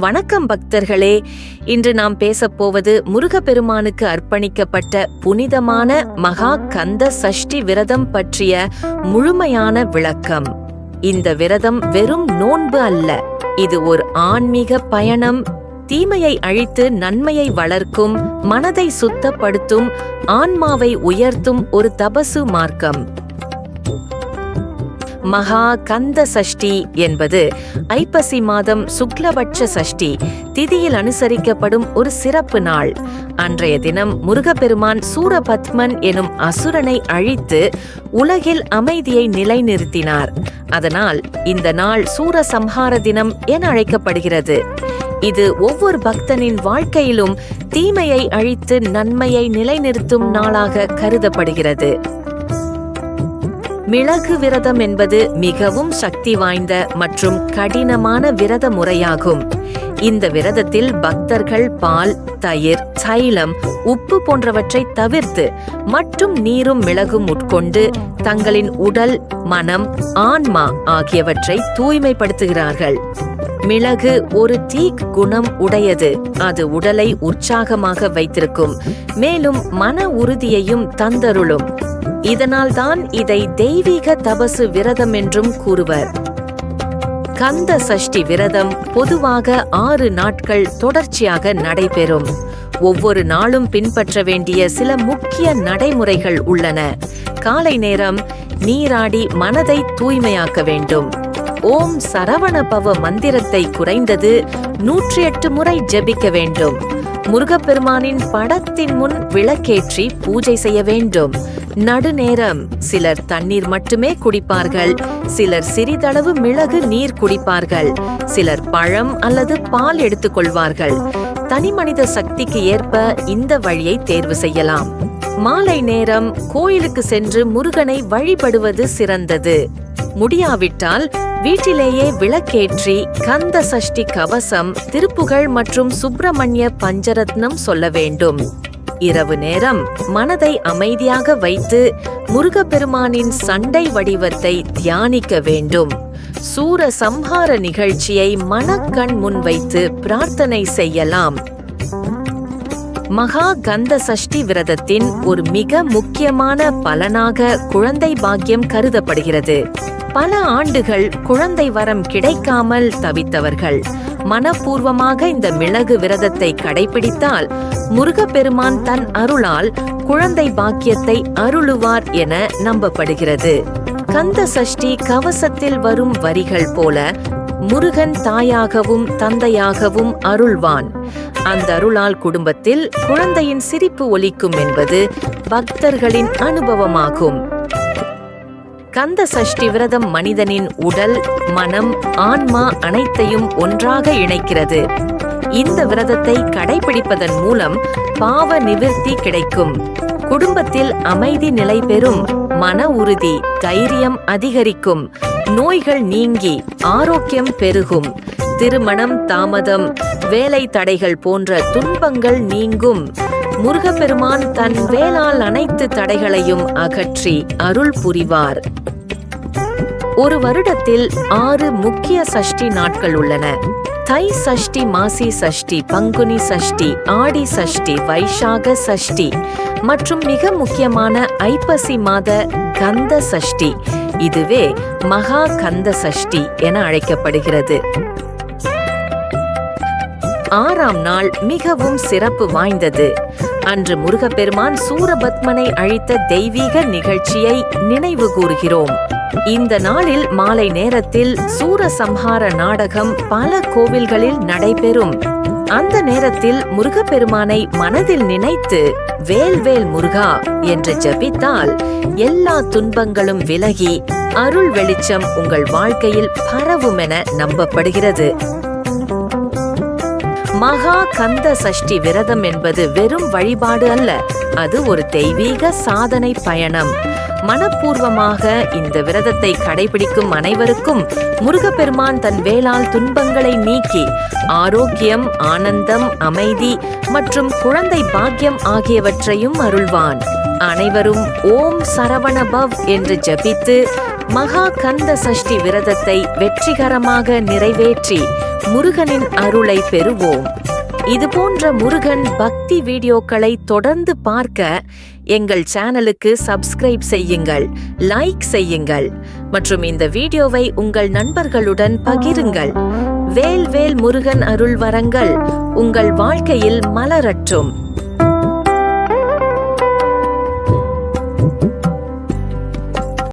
வணக்கம் பக்தர்களே. இன்று நாம் பேசப்போவது முருகப்பெருமானுக்கு அர்ப்பணிக்கப்பட்ட புனிதமான மகா கந்த சஷ்டி விரதம் பற்றிய முழுமையான விளக்கம். இந்த விரதம் வெறும் நோன்பு அல்ல. இது ஒரு ஆன்மீக பயணம். தீமையை அழித்து நன்மையை வளர்க்கும் மனதை சுத்தப்படுத்தும் ஆன்மாவை உயர்த்தும் ஒரு தபசு மார்க்கம். மகா கந்த சஷ்டி என்பது ஐப்பசி மாதம் சுக்லபட்ச சஷ்டி. திதியில் அனுசரிக்கப்படும் ஒரு சிறப்பு நாள். அன்றைய தினம் முருகப்பெருமான் சூரபத்மன் எனும் அசுரனை அழித்து உலகில் அமைதியை நிலைநிறுத்தினார். அதனால் இந்த நாள் சூரசம்ஹார தினம் என அழைக்கப்படுகிறது. இது ஒவ்வொரு பக்தனின் வாழ்க்கையிலும் தீமையை அழித்து நன்மையை நிலைநிறுத்தும் நாளாக கருதப்படுகிறது. மிளகு விரதம் என்பது மிகவும் சக்தி வாய்ந்த மற்றும் கடினமான விரத முறையாகும். இந்த விரதத்தில் பக்தர்கள் பால் தயிர் தைலம் உப்பு போன்றவற்றை தவிர்த்து மட்டும் நீரும் மிளகும் உட்கொண்டு தங்களின் உடல் மனம் ஆன்மா ஆகியவற்றை தூய்மைப்படுத்துகிறார்கள். மிளகு ஒரு தீக் குணம் உடையது. அது உடலை உற்சாகமாக வைத்திருக்கும். மேலும் மன உறுதியையும் தந்தருளும். இதனால்தான் இதை தெய்வீக தபசு விரதம் என்றும் கூறுவர். கந்த சஷ்டி விரதம் பொதுவாக ஆறு நாட்கள் தொடர்ச்சியாக நடைபெறும். ஒவ்வொரு நாளும் பின்பற்ற வேண்டிய சில முக்கிய நடைமுறைகள் உள்ளன. காலை நேரம் நீராடி மனதை தூய்மையாக்க வேண்டும். ஓம் சரவண பவ மந்திரத்தை குறைந்தது நூற்றி எட்டு முறை ஜெபிக்க வேண்டும். முருகப்பெருமானின் படத்தின் முன் விளக்கேற்றி பூஜை செய்ய வேண்டும். நடுநேரம் சிலர் தண்ணீர் மட்டுமே குடிப்பார்கள். சிலர் சிறிதளவு மிளகு நீர் குடிப்பார்கள். சிலர் பழம் அல்லது பால் எடுத்துக்கொள்வார்கள். தனி மனித சக்திக்கு ஏற்ப இந்த வழியை தேர்வு செய்யலாம். மாலை நேரம் கோயிலுக்கு சென்று முருகனை வழிபடுவது சிறந்தது. முடியாவிட்டால் வீட்டிலேயே விளக்கேற்றி கந்த சஷ்டி கவசம் திருப்புகழ் மற்றும் சுப்பிரமணிய பஞ்சரத்னம் சொல்ல வேண்டும். இரவு நேரம் மனதை அமைதியாக வைத்து முருகப்பெருமானின் சண்டை வடிவத்தை தியானிக்க வேண்டும். சூர சம்ஹார நிகழ்ச்சியை மனக்கண் முன் வைத்து பிரார்த்தனை செய்யலாம். மகா கந்த சஷ்டி விரதத்தின் ஒரு மிக முக்கியமான பலனாக குழந்தை பாக்கியம் கருதப்படுகிறது. பல ஆண்டுகள் குழந்தை வரம் கிடைக்காமல் தவித்தவர்கள். மனப்பூர்வமாக இந்த மிளகு விரதத்தை கடைபிடித்தால் முருகப்பெருமான் தன் அருளால் குழந்தை பாக்கியத்தை அருளுவார் என நம்பப்படுகிறது. கந்த சஷ்டி கவசத்தில் வரும் வரிகள் போல முருகன் தாயாகவும் தந்தையாகவும் அருள்வான். அந்த அருளால் குடும்பத்தில் குழந்தையின் சிரிப்பு ஒலிக்கும் என்பது பக்தர்களின் அனுபவமாகும். கந்த சஷ்டி விரதம் மனிதனின் உடல் மனம் ஆன்மா அனைத்தையும் ஒன்றாக இணைக்கிறது. இந்த விரதத்தை கடைபிடிப்பதன் மூலம் பாவ நிவிர்த்தி கிடைக்கும். குடும்பத்தில் அமைதி நிலை பெறும் மன உறுதி தைரியம் அதிகரிக்கும் நோய்கள் நீங்கி ஆரோக்கியம் பெருகும் திருமணம் தாமதம் வேலை தடைகள் போன்ற துன்பங்கள் நீங்கும். முருகப்பெருமான் தன் வேளால் அனைத்து தடைகளையும் அகற்றி அருள் புரிவார். ஒரு வருடத்தில் ஆறு முக்கிய சஷ்டி நாட்கள் உள்ளன. தை சஷ்டி மாசி சஷ்டி பங்குனி சஷ்டி ஆடி சஷ்டி வைஷாக சஷ்டி மற்றும் மிக முக்கியமான ஐப்பசி மாத கந்த சஷ்டி. இதுவே மகா கந்த சஷ்டி என அழைக்கப்படுகிறது. ஆறாம் நாள் மிகவும் சிறப்பு வாய்ந்தது. அன்று முருகப்பெருமான் சூரபத்மனை அழித்த தெய்வீக நிகழ்ச்சியை நினைவு கூறுகிறோம். இந்த நாளில் மாலை நேரத்தில் சூரசம்ஹார நாடகம் பல கோவில்களில் நடைபெறும். அந்த நேரத்தில் முருகப்பெருமானை மனதில் நினைத்து வேல்வேல் முருகா என்று ஜபித்தால் எல்லா துன்பங்களும் விலகி அருள் வெளிச்சம் உங்கள் வாழ்க்கையில் பரவும் என நம்பப்படுகிறது. மகா கந்த சஷ்டி விரதம் என்பது வெறும் வழிபாடு அல்ல. அது ஒரு தெய்வீக சாதனை பயணம். மனப்பூர்வமாக இந்த விரதத்தை கடைபிடிக்கும் அனைவருக்கும் முருகப்பெருமான் தன் வேளால் துன்பங்களை நீக்கி ஆரோக்கியம் ஆனந்தம் அமைதி மற்றும் குழந்தை பாக்கியம் ஆகியவற்றையும் அருள்வான். அனைவரும் ஓம் சரவணபவ் என்று ஜபித்து மகா கந்த சஷ்டி விரதத்தை வெற்றிகரமாக நிறைவேற்றி முருகனின் அருளை பெறுவோம். இதுபோன்ற முருகன் பக்தி வீடியோக்களை தொடர்ந்து பார்க்க எங்கள் சேனலுக்கு சப்ஸ்கிரைப் செய்யுங்கள் லைக் செய்யுங்கள் மற்றும் இந்த வீடியோவை உங்கள் நண்பர்களுடன் பகிருங்கள். வேல் வேல் முருகன் அருள் வரங்கள் உங்கள் வாழ்க்கையில் மலரட்டும்.